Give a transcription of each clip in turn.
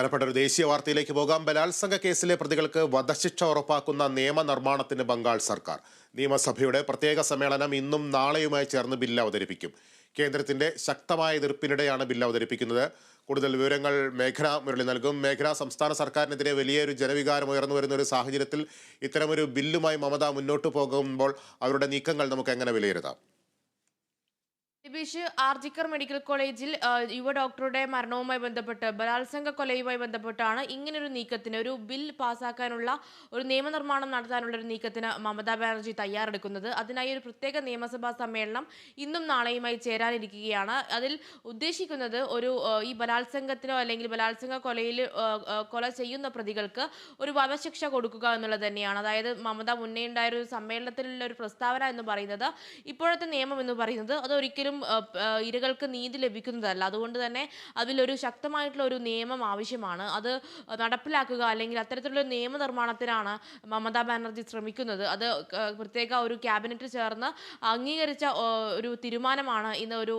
പ്രധാനപ്പെട്ട ഒരു ദേശീയ വാർത്തയിലേക്ക് പോകാം. ബലാത്സംഗ കേസിലെ പ്രതികൾക്ക് വധശിക്ഷ ഉറപ്പാക്കുന്ന നിയമനിർമ്മാണത്തിന് ബംഗാൾ സർക്കാർ. നിയമസഭയുടെ പ്രത്യേക സമ്മേളനം ഇന്നും നാളെയുമായി ചേർന്ന് ബില്ല് അവതരിപ്പിക്കും. കേന്ദ്രത്തിന്റെ ശക്തമായ എതിർപ്പിനിടെയാണ് ബില്ല് അവതരിപ്പിക്കുന്നത്. കൂടുതൽ വിവരങ്ങൾ മേഘന മുരളി നൽകും. മേഘന സംസ്ഥാന സർക്കാരിനെതിരെ വലിയൊരു ജനവികാരം ഉയർന്നു വരുന്ന ഒരു സാഹചര്യത്തിൽ ഇത്തരമൊരു ബില്ലുമായി മമത മുന്നോട്ട് പോകുമ്പോൾ അവരുടെ നീക്കങ്ങൾ നമുക്ക് എങ്ങനെ വിലയിരുത്താം? ദിബീഷ് ആർജിക്കർ മെഡിക്കൽ കോളേജിൽ യുവ ഡോക്ടറുടെ മരണവുമായി ബന്ധപ്പെട്ട് ബലാത്സംഗ കൊലയുമായി ബന്ധപ്പെട്ടാണ് ഇങ്ങനൊരു നീക്കത്തിന് ഒരു ബിൽ പാസാക്കാനുള്ള ഒരു നിയമനിർമ്മാണം നടത്താനുള്ള ഒരു നീക്കത്തിന് മമതാ ബാനർജി തയ്യാറെടുക്കുന്നത്. അതിനായി ഒരു പ്രത്യേക നിയമസഭാ സമ്മേളനം ഇന്നും നാളെയുമായി ചേരാനിരിക്കുകയാണ്. അതിൽ ഉദ്ദേശിക്കുന്നത് ഒരു ഈ ബലാത്സംഗത്തിനോ അല്ലെങ്കിൽ ബലാത്സംഗ കൊലയിൽ കൊല ചെയ്യുന്ന പ്രതികൾക്ക് ഒരു വധശിക്ഷ കൊടുക്കുക എന്നുള്ളത് തന്നെയാണ്. അതായത് മമത മുന്നേ ഉണ്ടായ ഒരു സമ്മേളനത്തിലുള്ള ഒരു പ്രസ്താവന എന്ന് പറയുന്നത് ഇപ്പോഴത്തെ നിയമം എന്ന് പറയുന്നത്. അത് ഒരിക്കലും ഇരകൾക്ക് നീതി ലഭിക്കുന്നതല്ല. അതുകൊണ്ട് തന്നെ അതിലൊരു ശക്തമായിട്ടുള്ള ഒരു നിയമം ആവശ്യമാണ്. അത് നടപ്പിലാക്കുക അല്ലെങ്കിൽ അത്തരത്തിലുള്ള നിയമനിർമ്മാണത്തിനാണ് മമതാ ബാനർജി ശ്രമിക്കുന്നത്. അത് പ്രത്യേക ഒരു ക്യാബിനറ്റ് ചേർന്ന് അംഗീകരിച്ച ഒരു തീരുമാനമാണ് ഇന്ന് ഒരു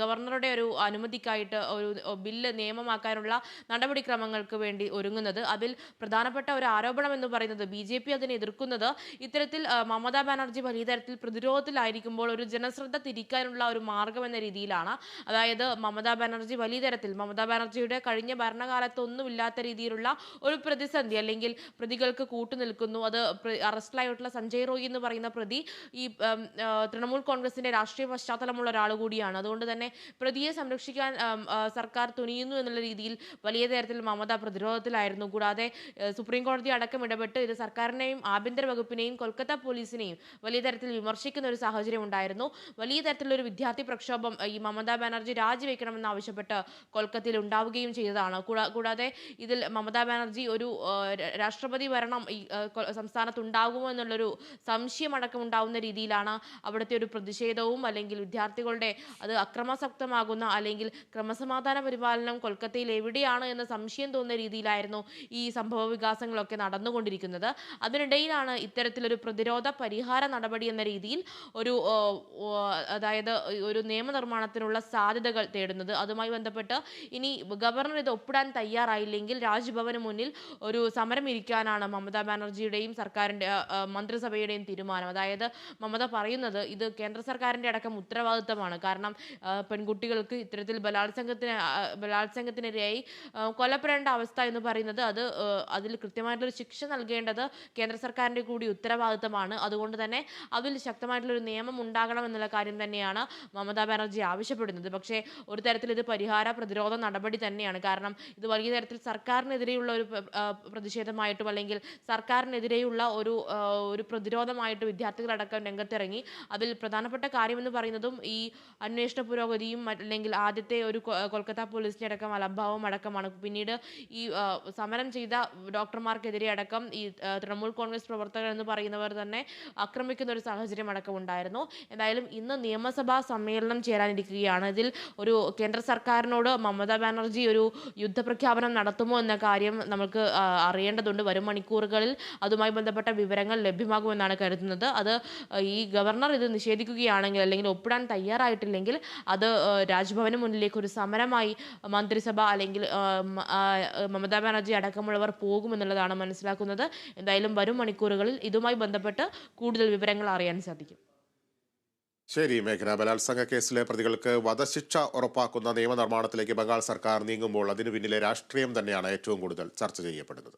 ഗവർണറുടെ ഒരു അനുമതിക്കായിട്ട് ഒരു ബില്ല് നിയമമാക്കാനുള്ള നടപടിക്രമങ്ങൾക്ക് വേണ്ടി ഒരുങ്ങുന്നത്. അതിൽ പ്രധാനപ്പെട്ട ഒരു ആരോപണം എന്ന് പറയുന്നത് ബി ജെ പി അതിനെ എതിർക്കുന്നത് ഇത്തരത്തിൽ മമതാ ബാനർജി വലിയ തരത്തിൽ പ്രതിരോധത്തിലായിരിക്കുമ്പോൾ ഒരു ജനശ്രദ്ധ തിരിക്കാനുള്ള ഒരു മാർഗം എന്ന രീതിയിലാണ്. അതായത് മമതാ ബാനർജി വലിയ തരത്തിൽ മമതാ ബാനർജിയുടെ കഴിഞ്ഞ ഭരണകാലത്തൊന്നുമില്ലാത്ത രീതിയിലുള്ള ഒരു പ്രതിസന്ധി അല്ലെങ്കിൽ പ്രതികൾക്ക് കൂട്ടുനിൽക്കുന്നു അത് അറസ്റ്റിലായിട്ടുള്ള സഞ്ജയ് റോയി എന്ന് പറയുന്ന പ്രതി ഈ തൃണമൂൽ കോൺഗ്രസിന്റെ രാഷ്ട്രീയ പശ്ചാത്തലമുള്ള ഒരാൾ കൂടിയാണ് അതുകൊണ്ട് തന്നെ പ്രതിയെ സംരക്ഷിക്കാൻ സർക്കാർ തുനിയുന്നു എന്നുള്ള രീതിയിൽ വലിയ തരത്തിൽ മമത പ്രതിരോധത്തിലായിരുന്നു. കൂടാതെ സുപ്രീം കോടതി അടക്കം ഇടപെട്ട് ഇത് സർക്കാരിനെയും ആഭ്യന്തര വകുപ്പിനെയും കൊൽക്കത്ത പോലീസിനെയും വലിയ തരത്തിൽ വിമർശിക്കുന്ന ഒരു സാഹചര്യം ഉണ്ടായിരുന്നു. വലിയ തരത്തിലുള്ള ഒരു വിദ്യാർത്ഥി പ്രക്ഷോഭം ഈ മമതാ ബാനർജി രാജിവെക്കണമെന്ന് ആവശ്യപ്പെട്ട് കൊൽക്കത്തയിൽ ഉണ്ടാവുകയും ചെയ്തതാണ്. കൂടാതെ ഇതിൽ മമതാ ബാനർജി ഒരു രാഷ്ട്രപതി ഭരണം ഈ സംസ്ഥാനത്ത് ഉണ്ടാകുമോ എന്നുള്ളൊരു സംശയമടക്കം ഉണ്ടാവുന്ന രീതിയിലാണ് അവിടുത്തെ ഒരു പ്രതിഷേധവും അല്ലെങ്കിൽ വിദ്യാർത്ഥികളുടെ അത് അക്രമാസക്തമാകുന്ന അല്ലെങ്കിൽ ക്രമസമാധാന പരിപാലനം കൊൽക്കത്തയിൽ എവിടെയാണ് എന്ന സംശയം തോന്നുന്ന രീതിയിലായിരുന്നു ഈ സംഭവ വികാസങ്ങളൊക്കെ നടന്നുകൊണ്ടിരിക്കുന്നത്. അതിനിടയിലാണ് ഇത്തരത്തിലൊരു പ്രതിരോധ പരിഹാര നടപടി എന്ന രീതിയിൽ ഒരു അതായത് ഒരു നിയമനിർമ്മാണത്തിനുള്ള സാധ്യതകൾ തേടുന്നത്. അതുമായി ബന്ധപ്പെട്ട് ഇനി ഗവർണർ ഇത് ഒപ്പിടാൻ തയ്യാറായില്ലെങ്കിൽ രാജ്ഭവന് മുന്നിൽ ഒരു സമരം ഇരിക്കാനാണ് മമതാ ബാനർജിയുടെയും സർക്കാരിന്റെ മന്ത്രിസഭയുടെയും തീരുമാനം. അതായത് മമത പറയുന്നത് ഇത് കേന്ദ്ര സർക്കാരിന്റെ അടക്കം ഉത്തരവാദിത്തമാണ്. കാരണം പെൺകുട്ടികൾക്ക് ഇത്തരത്തിൽ ബലാത്സംഗത്തിന് ബലാത്സംഗത്തിനിരയായി ആ, കൊല്ലപ്പെടേണ്ട അവസ്ഥ എന്ന് പറയുന്നത് അത് അതിൽ കൃത്യമായിട്ടുള്ളൊരു ശിക്ഷ നൽകേണ്ടത് കേന്ദ്ര സർക്കാരിന്റെ കൂടി ഉത്തരവാദിത്തമാണ്. അതുകൊണ്ട് തന്നെ അതിൽ ശക്തമായിട്ടുള്ളൊരു നിയമം ഉണ്ടാകണം എന്നുള്ള കാര്യം തന്നെയാണ് മമതാ ബാനർജി ആവശ്യപ്പെടുന്നത്. പക്ഷേ ഒരു തരത്തിൽ ഇത് പരിഹാര പ്രതിരോധ നടപടി തന്നെയാണ്. കാരണം ഇത് വലിയ തരത്തിൽ സർക്കാരിനെതിരെയുള്ള ഒരു പ്ര- പ്രതിഷേധമായിട്ടും അല്ലെങ്കിൽ സർക്കാരിനെതിരെയുള്ള ഒരു ഒരു പ്രതിരോധമായിട്ട് വിദ്യാർത്ഥികളടക്കം രംഗത്തിറങ്ങി. അതിൽ പ്രധാനപ്പെട്ട കാര്യമെന്ന് പറയുന്നതും ഈ അന്വേഷണ പുരോഗതിയും അല്ലെങ്കിൽ ആദ്യത്തെ ഒരു കൊൽക്കത്ത പോലീസിന്റെ അടക്കം അലംഭാവം അടക്കമാണ്. പിന്നീട് ഈ സമരം ചെയ്ത ഡോക്ടർമാർക്കെതിരെ അടക്കം ഈ തൃണമൂൽ കോൺഗ്രസ് പ്രവർത്തകർ എന്ന് പറയുന്നവർ തന്നെ ആക്രമിക്കുന്ന ഒരു സാഹചര്യം അടക്കം ഉണ്ടായിരുന്നു. എന്തായാലും ഇന്ന് നിയമസഭാ സമ്മേളനം ചേരാനിരിക്കുകയാണ്. ഇതിൽ ഒരു കേന്ദ്ര സർക്കാരിനോട് മമതാ ബാനർജി ഒരു യുദ്ധപ്രഖ്യാപനം നടത്തുമോ എന്ന കാര്യം നമുക്ക് അറിയേണ്ടതുണ്ട്. വരും മണിക്കൂറുകളിൽ അതുമായി ബന്ധപ്പെട്ട വിവരങ്ങൾ ലഭ്യമാകുമെന്നാണ് കരുതുന്നത്. അത് ഈ ഗവർണർ ഇത് നിഷേധിക്കുകയാണെങ്കിൽ അല്ലെങ്കിൽ ഒപ്പിടാൻ തയ്യാറായിട്ടില്ലെങ്കിൽ അത് രാജ്ഭവന് മുന്നിലേക്ക് ഒരു സമരമായി മന്ത്രിസഭ അല്ലെങ്കിൽ മമതാ ബാനർജി അടക്കമുള്ളവർ പോകുമെന്നുള്ളതാണ് മനസ്സിലാക്കുന്നത്. എന്തായാലും വരും മണിക്കൂറുകളിൽ ഇതുമായി ബന്ധപ്പെട്ട് കൂടുതൽ വിവരങ്ങൾ അറിയാൻ സാധിക്കും. ശരി മേഘന. ബലാത്സംഗ കേസിലെ പ്രതികൾക്ക് വധശിക്ഷ ഉറപ്പാക്കുന്ന നിയമനിർമ്മാണത്തിലേക്ക് ബംഗാൾ സർക്കാർ നീങ്ങുമ്പോൾ അതിനു പിന്നിലെ രാഷ്ട്രീയം തന്നെയാണ് ഏറ്റവും കൂടുതൽ ചർച്ച ചെയ്യപ്പെടുന്നത്.